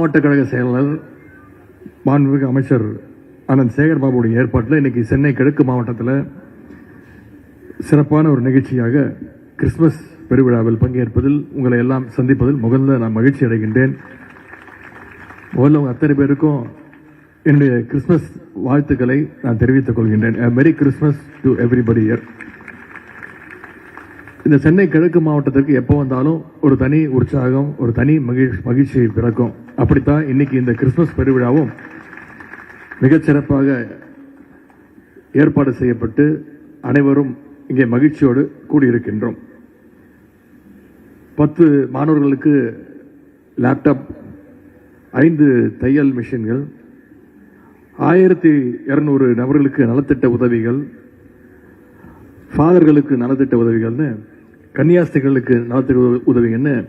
மாவட்ட கழக செயலாளர் மாண்புமிகு அமைச்சர் அனந்த் சேகர் பாபுடைய ஏற்பாட்டில் இன்னைக்கு சென்னை கிழக்கு மாவட்டத்தில் சிறப்பான ஒரு நிகழ்ச்சியாக கிறிஸ்துமஸ் பெருவிழாவில் பங்கேற்பதில் உங்களை எல்லாம் சந்திப்பதில் முதல்ல நான் மகிழ்ச்சி அடைகின்றேன். முதல்ல உங்கள் அத்தனை பேருக்கும் என்னுடைய கிறிஸ்துமஸ் வாழ்த்துக்களை நான் தெரிவித்துக் கொள்கின்றேன். மெரி கிறிஸ்துமஸ் டு எவ்ரிபடி இயர் இந்த சென்னை கிழக்கு மாவட்டத்திற்கு எப்போ வந்தாலும் ஒரு தனி உற்சாகம் ஒரு தனி மகிழ்ச்சி மகிழ்ச்சியை பிறக்கும். அப்படித்தான் இன்னைக்கு இந்த கிறிஸ்துமஸ் பெருவிழாவும் மிகச்சிறப்பாக ஏற்பாடு செய்யப்பட்டு அனைவரும் இங்கே மகிழ்ச்சியோடு கூடியிருக்கின்றோம். பத்து மாணவர்களுக்கு லேப்டாப் ஐந்து தையல் மிஷின்கள் ஆயிரத்தி இரநூறு நபர்களுக்கு நலத்திட்ட உதவிகள் ஃபாதர்களுக்கு நலத்திட்ட உதவிகள்னு கன்னியாஸ்திகளுக்கு நலத்திட்ட உதவி- உதவிகள்னு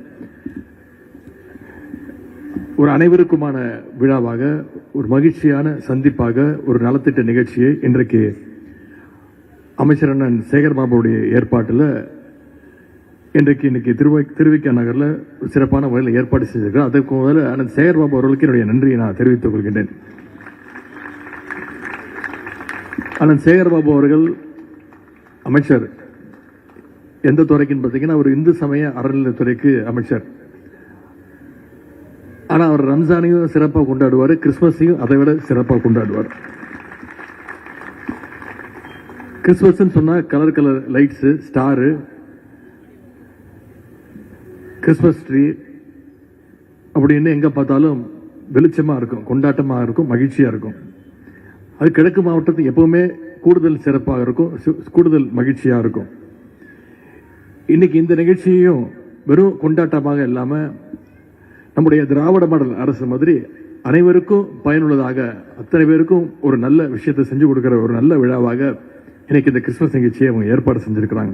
ஒரு அனைவருக்குமான விழாவாக ஒரு மகிழ்ச்சியான சந்திப்பாக ஒரு நலத்திட்ட நிகழ்ச்சியை இன்றைக்கு அமைச்சர் அண்ணன் சேகர் பாபுடைய ஏற்பாட்டில் இன்றைக்கு இன்னைக்கு திருவை திருவிக்க நகரில் ஒரு சிறப்பான முறையில் ஏற்பாடு செய்திருக்கிறார். அதற்கு முதல்ல அண்ணன் சேகர் பாபு அவர்களுக்கு என்னுடைய நன்றியை நான் தெரிவித்துக் கொள்கின்றேன். அண்ணன் சேகர் பாபு அவர்கள் அமைச்சர். எந்த துறைக்குன்னு பார்த்தீங்கன்னா அவர் இந்து சமய அறநிலையத்துறைக்கு அமைச்சர். ஆனால் அவர் ரம்ஜானையும் சிறப்பாக கொண்டாடுவார் கிறிஸ்மஸையும் அதை விட சிறப்பாக கொண்டாடுவார். கிறிஸ்துமஸ்ன்னு சொன்னால் colour colour lights star Christmas tree அப்படின்னு எங்கே பார்த்தாலும் வெளிச்சமாக இருக்கும் கொண்டாட்டமாக இருக்கும் மகிழ்ச்சியாக இருக்கும். அது கிழக்கு மாவட்டத்துக்கு எப்பவுமே கூடுதல் சிறப்பாக இருக்கும் சு- கூடுதல் மகிழ்ச்சியாக இருக்கும். இன்னைக்கு இந்த நிகழ்ச்சியையும் வெறும் கொண்டாட்டமாக இல்லாமல் நம்முடைய திராவிட மாடல் அரசு மாதிரி அனைவருக்கும் பயனுள்ளதாக அத்தனை பேருக்கும் ஒரு நல்ல விஷயத்தை செஞ்சு கொடுக்குற ஒரு நல்ல விழாவாக இன்னைக்கு இந்த கிறிஸ்மஸ் நிகழ்ச்சியை அவங்க ஏற்பாடு செஞ்சிருக்கிறாங்க.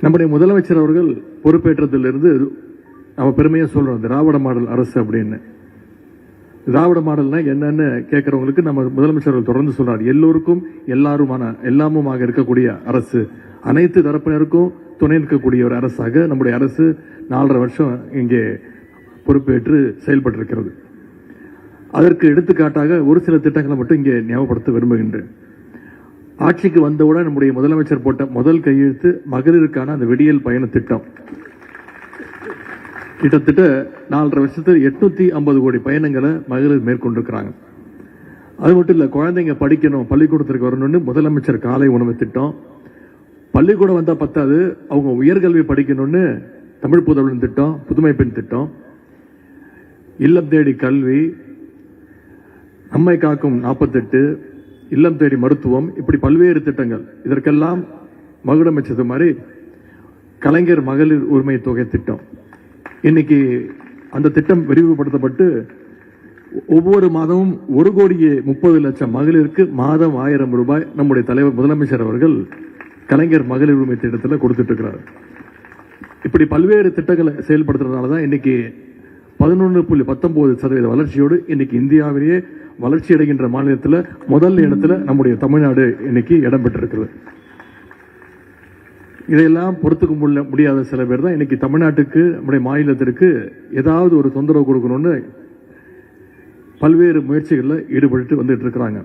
நம்முடைய முதலமைச்சர் அவர்கள் பொறுப்பேற்றதிலிருந்து நம்ம பெருமையாக சொல்றோம் திராவிட மாடல் அரசு அப்படின்னு. திராவிட மாடல்னா என்னன்னு கேட்கறவங்களுக்கு நம்ம முதலமைச்சர் தொடர்ந்து சொல்றாரு. எல்லோருக்கும் எல்லாருமான எல்லாமுமாக இருக்கக்கூடிய அரசு. அனைத்து தரப்பினருக்கும் துணை நிற்கக்கூடிய ஒரு அரசாக நம்முடைய அரசு நாலரை வருஷம் இங்கே பொறுப்பேற்று செயல்பட்டிருக்கிறது. அதற்கு எடுத்துக்காட்டாக ஒரு சில திட்டங்களை மட்டும் இங்கே ஞாபகப்படுத்த விரும்புகின்றேன். ஆட்சிக்கு வந்தவுடன் நம்முடைய முதலமைச்சர் போட்ட முதல் கையெழுத்து மகளிருக்கான அந்த விடியல் பயண திட்டம். கிட்டத்தட்ட நாலரை வருஷத்தில் எட்நூத்தி ஐம்பது கோடி பயணங்களை மகளிர் மேற்கொண்டிருக்கிறாங்க. அது மட்டும் இல்லை குழந்தைங்க படிக்கணும் பள்ளிக்கூடத்திற்கு வரணும்னு முதலமைச்சர் காலை உணவு திட்டம். பள்ளிக்கூடம் வந்தால் பத்தாது அவங்க உயர்கல்வி படிக்கணும்னு தமிழ் புதல்வன் திட்டம் புதுமை பெண் திட்டம். இல்லம் தேடி கல்வி நம்மை காக்கும் நாற்பத்தெட்டு இல்லம் தேடி மருத்துவம் இப்படி பல்வேறு திட்டங்கள். இதற்கெல்லாம் மகுடமைச்சது மாதிரி கலைஞர் மகளிர் உரிமை தொகை திட்டம். இன்னைக்கு அந்த திட்டம் விரிவுபடுத்தப்பட்டு ஒவ்வொரு மாதமும் ஒரு கோடியே முப்பது லட்சம் மகளிருக்கு மாதம் ஆயிரம் ரூபாய் நம்முடைய தலைவர் முதலமைச்சர் அவர்கள் கலைஞர் மகளிர் உரிமை திட்டத்தில் கொடுத்துட்டு இருக்கிறார். இப்படி பல்வேறு திட்டங்களை செயல்படுத்துறதுனால தான் இன்னைக்கு பதினொன்று புள்ளி பத்தொன்பது சதவீத வளர்ச்சியோடு இன்னைக்கு இந்தியாவிலேயே வளர்ச்சி அடைகின்ற மாநிலத்தில் முதல் இடத்துல நம்முடைய தமிழ்நாடு இன்னைக்கு இடம் பெற்றிருக்கிறது இதையெல்லாம் பொறுத்துக்க முடியல முடியாத சில பேர் தான். இன்னைக்கு தமிழ்நாட்டுக்கு நம்முடைய மாநிலத்திற்கு ஏதாவது ஒரு தொந்தரவு கொடுக்கணும்னு பல்வேறு முயற்சிகளில் ஈடுபட்டு வந்துட்டு இருக்கிறாங்க.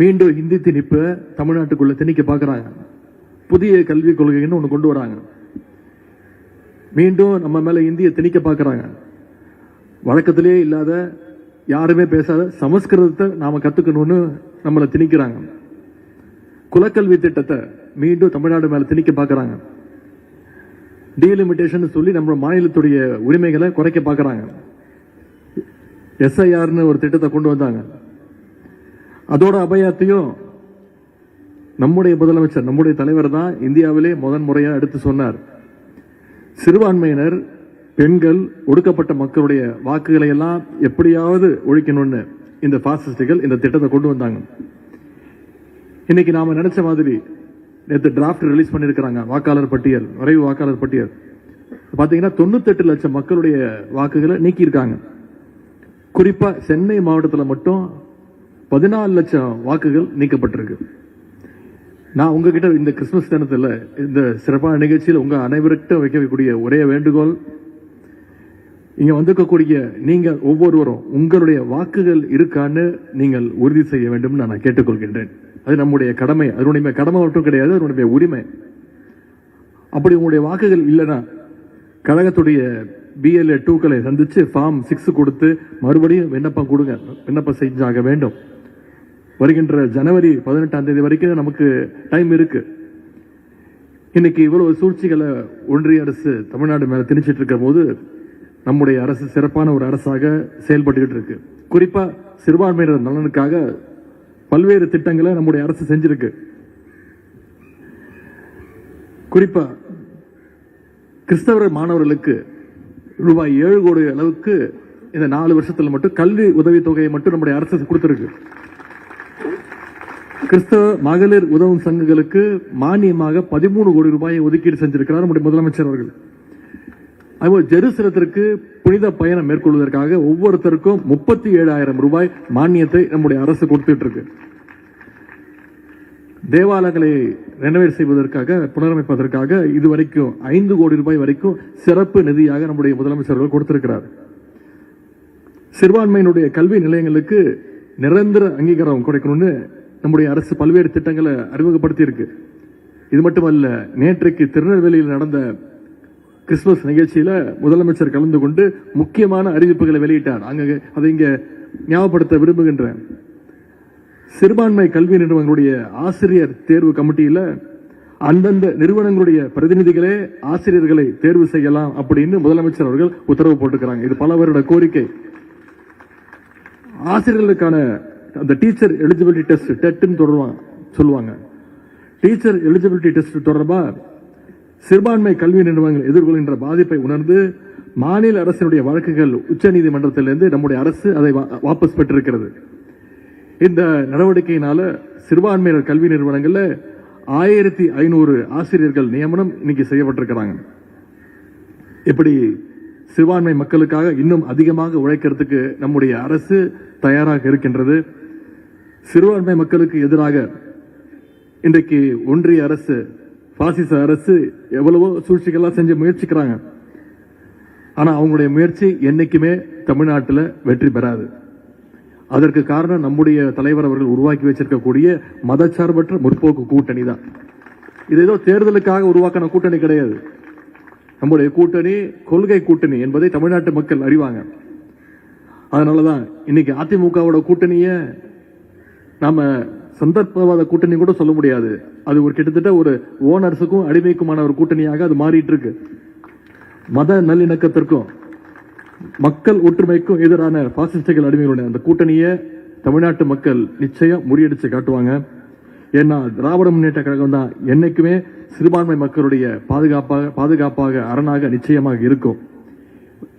மீண்டும் இந்தி திணிப்பை தமிழ்நாட்டுக்குள்ள திணிக்க பார்க்குறாங்க. புதிய கல்விக் கொள்கைன்னு ஒன்று கொண்டு வராங்க. மீண்டும் நம்ம மேலே இந்திய திணிக்க பார்க்குறாங்க. வழக்கத்திலே இல்லாத யாருமே பேசாத சமஸ்கிருதத்தை நாம் கற்றுக்கணும்னு நம்மளை திணிக்கிறாங்க. குலக்கல்வி திட்டத்தை மீண்டும் தமிழ்நாடு மேல திணிக்க பார்க்கறாங்க டீலிமிட்டேஷன் சொல்லி நம்ம மாநிலத்துடைய உரிமைகளை குறைக்க பார்க்குறாங்க எஸ்ஐஆர்னு ஒரு திட்டத்தை கொண்டு வந்தாங்க. அதோட அபயாத்தையும் நம்முடைய முதலமைச்சர் நம்முடைய தலைவர் தான் இந்தியாவிலே முதன் முறையாக எடுத்து சொன்னார். சிறுபான்மையினர் பெண்கள் ஒடுக்கப்பட்ட மக்களுடைய வாக்குகளை எல்லாம் எப்படியாவது ஒழிக்கணும்னு இந்த பாசிஸ்டுகள் இந்த திட்டத்தை கொண்டு வந்தாங்க. இன்னைக்கு நாம நினைச்ச மாதிரி நேற்று டிராஃப்ட் ரிலீஸ் பண்ணியிருக்கிறாங்க வாக்காளர் பட்டியல் வரைவு வாக்காளர் பட்டியல். பார்த்தீங்கன்னா தொண்ணூத்தெட்டு லட்சம் மக்களுடைய வாக்குகளை நீக்கியிருக்காங்க. குறிப்பாக சென்னை மாவட்டத்தில் மட்டும் பதினாலு லட்சம் வாக்குகள் நீக்கப்பட்டிருக்கு. நான் உங்ககிட்ட இந்த கிறிஸ்துமஸ் தினத்தில் இந்த சிறப்பான நிகழ்ச்சியில் உங்கள் அனைவருக்கிட்ட வைக்கக்கூடிய ஒரே வேண்டுகோள் இங்க வந்திருக்கக்கூடிய நீங்க ஒவ்வொருவரும் உங்களுடைய வாக்குகள் இருக்கான்னு நீங்கள் உறுதி செய்ய வேண்டும் நான் கேட்டுக்கொள்கின்றேன். அது நம்முடைய கடமை. அதனுடைய கடமை மட்டும் கிடையாது அதனுடைய உரிமை. அப்படி உங்களுடைய வாக்குகள் இல்லைன்னா கழகத்துடைய பிஎல்ஏ டூக்களை சந்திச்சு ஃபார்ம் சிக்ஸ் கொடுத்து மறுபடியும் விண்ணப்பம் கொடுங்க. விண்ணப்பம் செஞ்சாக வேண்டும். வருகின்ற ஜனவரி பதினெட்டாம் தேதி வரைக்கும் நமக்கு டைம் இருக்கு. இன்னைக்கு இவ்வளவு சூழ்ச்சிகளை ஒன்றிய அரசு தமிழ்நாடு மேல திணிச்சிட்டு இருக்கும் போது நம்முடைய அரசு சிறப்பான ஒரு அரசாக செயல்பட்டுக்கிட்டு இருக்கு. குறிப்பா சிறுபான்மையினர் நலனுக்காக பல்வேறு திட்டங்களை நம்முடைய அரசு செஞ்சிருக்கு. குறிப்பா கிறிஸ்தவ மாணவர்களுக்கு ரூபாய் ஏழு கோடி அளவுக்கு இந்த நாலு வருஷத்தில் மட்டும் கல்வி உதவித்தொகையை மட்டும் நம்முடைய அரசு கொடுத்திருக்கு. கிறிஸ்தவ மகளிர் உதவும் சங்கங்களுக்கு மானியமாக பதிமூணு கோடி ரூபாயை ஒதுக்கீடு செஞ்சிருக்கிறார் நம்முடைய முதலமைச்சர் அவர்கள். அதுபோல் ஜெருசலத்திற்கு புனித பயணம் மேற்கொள்வதற்காக ஒவ்வொருத்தருக்கும் முப்பத்தி ஏழாயிரம் ரூபாய் மானியத்தை நம்முடைய அரசு கொடுத்துட்டு இருக்கு தேவாலயங்களை ரெனோவேட் செய்வதற்காக புனரமைப்பதற்காக இதுவரைக்கும் ஐந்து கோடி ரூபாய் வரைக்கும் சிறப்பு நிதியாக நம்முடைய முதலமைச்சர்கள் கொடுத்திருக்கிறார். சிறுபான்மையினுடைய கல்வி நிலையங்களுக்கு நிரந்தர அங்கீகாரம் கிடைக்கணும்னு நம்முடைய அரசு பல்வேறு திட்டங்களை அறிமுகப்படுத்தி இருக்கு இது மட்டுமல்ல நேற்றைக்கு திருநெல்வேலியில் நடந்த கிறிஸ்துமஸ் நிகழ்ச்சியில முதலமைச்சர் கலந்து கொண்டு முக்கியமான அறிவிப்புகளை வெளியிட்டார். அங்க அதை இங்க ஞாபகப்படுத்த விரும்புகின்றேன். சிறுபான்மை கல்வி நிறுவனங்களுடைய ஆசிரியர் தேர்வு கமிட்டியில அந்தந்த நிறுவனங்களுடைய பிரதிநிதிகளே ஆசிரியர்களை தேர்வு செய்யலாம் அப்படின்னு முதலமைச்சர் அவர்கள் உத்தரவு போட்டுக்கிறாங்க இது பல வருட கோரிக்கை. ஆசிரியர்களுக்கான அந்த டீச்சர் எலிஜிபிலிட்டி டெஸ்ட் டெட்னு தொடருவாங்க சொல்லுவாங்க. டீச்சர் எலிஜிபிலிட்டி டெஸ்ட் தொடர்பாக சிறுபான்மை கல்வி நிறுவனங்கள் எதிர்கொள்கின்ற பாதிப்பை உணர்ந்து மாநில அரசினுடைய வழக்குகள் உச்சநீதிமன்றத்திலிருந்து நம்முடைய அரசு அதை வா- வாபஸ் பெற்றிருக்கிறது. இந்த நடவடிக்கையினால சிறுபான்மையினர் கல்வி நிறுவனங்களில் ஆயிரத்தி ஐநூறு ஆசிரியர்கள் நியமனம் இன்னைக்கு செய்யப்பட்டிருக்கிறாங்க. இப்படி சிறுபான்மை மக்களுக்காக இன்னும் அதிகமாக உழைக்கிறதுக்கு நம்முடைய அரசு தயாராக இருக்கின்றது. சிறுபான்மை மக்களுக்கு எதிராக இன்றைக்கு ஒன்றிய அரசு பாசிச அரசு எவ்வளவோ சூழ்ச்சிகள்லாம் செஞ்சு முயற்சிக்கிறாங்க. ஆனால் அவங்களுடைய முயற்சி என்றைக்குமே தமிழ்நாட்டில் வெற்றி பெறாது. அதற்கு காரணம் நம்முடைய தலைவர் அவர்கள் உருவாக்கி வச்சிருக்கக்கூடிய மதச்சார்பற்ற முற்போக்கு கூட்டணி தான். இது ஏதோ தேர்தலுக்காக உருவாக்கின கூட்டணி கிடையாது. நம்முடைய கூட்டணி கொள்கை கூட்டணி என்பதை தமிழ்நாட்டு மக்கள் அறிவாங்க. அதனாலதான் இன்னைக்கு அதிமுகவோட கூட்டணியை நாம் சந்தர்ப்பவாத கூட்டணி கூட சொல்ல முடியாது. அது ஒரு கிட்டத்தட்ட ஒரு ஓனர்ஸுக்கும் அடிமைக்குமான ஒரு கூட்டணியாக அது மாறிட்டு இருக்கு மத நல்லிணக்கத்திற்கும் மக்கள் ஒற்றுமைக்கும் எதிரான பாசிஸ்டுகள் அடிமைகளுடைய அந்த கூட்டணியை தமிழ்நாட்டு மக்கள் நிச்சயம் முறியடிச்சு காட்டுவாங்க. ஏன்னா திராவிட முன்னேற்ற கழகம் தான் என்னைக்குமே சிறுபான்மை மக்களுடைய பாதுகாப்பாக பாதுகாப்பாக அரணாக நிச்சயமாக இருக்கும்.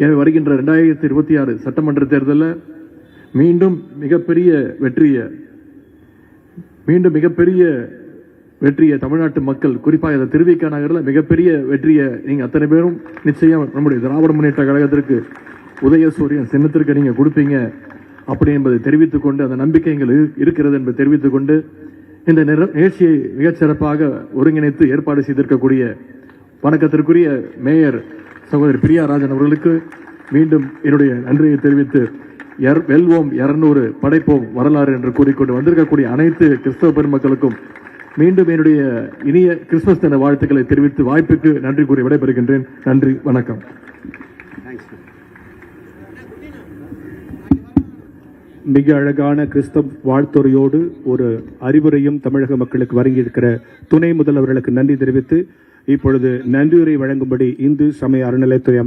எனவே வருகின்ற ரெண்டாயிரத்தி இருபத்தி ஆறு சட்டமன்ற தேர்தலில் மீண்டும் மிகப்பெரிய வெற்றியை மீண்டும் மிகப்பெரிய வெற்றியை தமிழ்நாட்டு மக்கள் குறிப்பாக இந்த திருவிக்கா நகரில் மிகப்பெரிய வெற்றியை நீங்கள் அத்தனை பேரும் நிச்சயம் நம்முடைய திராவிட முன்னேற்ற கழகத்திற்கு உதயசூரியன் சின்னத்திற்கு நீங்கள் கொடுப்பீங்க அப்படி என்பதை தெரிவித்துக் கொண்டு அந்த நம்பிக்கை எங்கள் இருக்கிறது என்பதை தெரிவித்துக் கொண்டு இந்த நிகழ்ச்சியை மிகச்சிறப்பாக ஒருங்கிணைத்து ஏற்பாடு செய்திருக்கக்கூடிய வணக்கத்திற்குரிய மேயர் சகோதரி பிரியா ராஜன் அவர்களுக்கு மீண்டும் என்னுடைய நன்றியை தெரிவித்து வெல்வோம் இருநூறு படைப்போம் வரலாறு என்று கூறிக்கொண்டு வந்திருக்கக்கூடிய அனைத்து கிறிஸ்தவ பெருமக்களுக்கும் மீண்டும் என்னுடைய இனிய கிறிஸ்துமஸ் தின வாழ்த்துக்களை தெரிவித்து வாய்ப்புக்கு நன்றி கூறி விடைபெறுகின்றேன். நன்றி வணக்கம். மிக அழகான கிறிஸ்தவ வாழ்த்துறையோடு ஒரு அறிவுரையும் தமிழக மக்களுக்கு வழங்கியிருக்கிற துணை முதல்வர்களுக்கு நன்றி தெரிவித்து இப்பொழுது நன்றியுரை வழங்கும்படி இந்து சமய அறநிலைத்துறை அமைச்சர்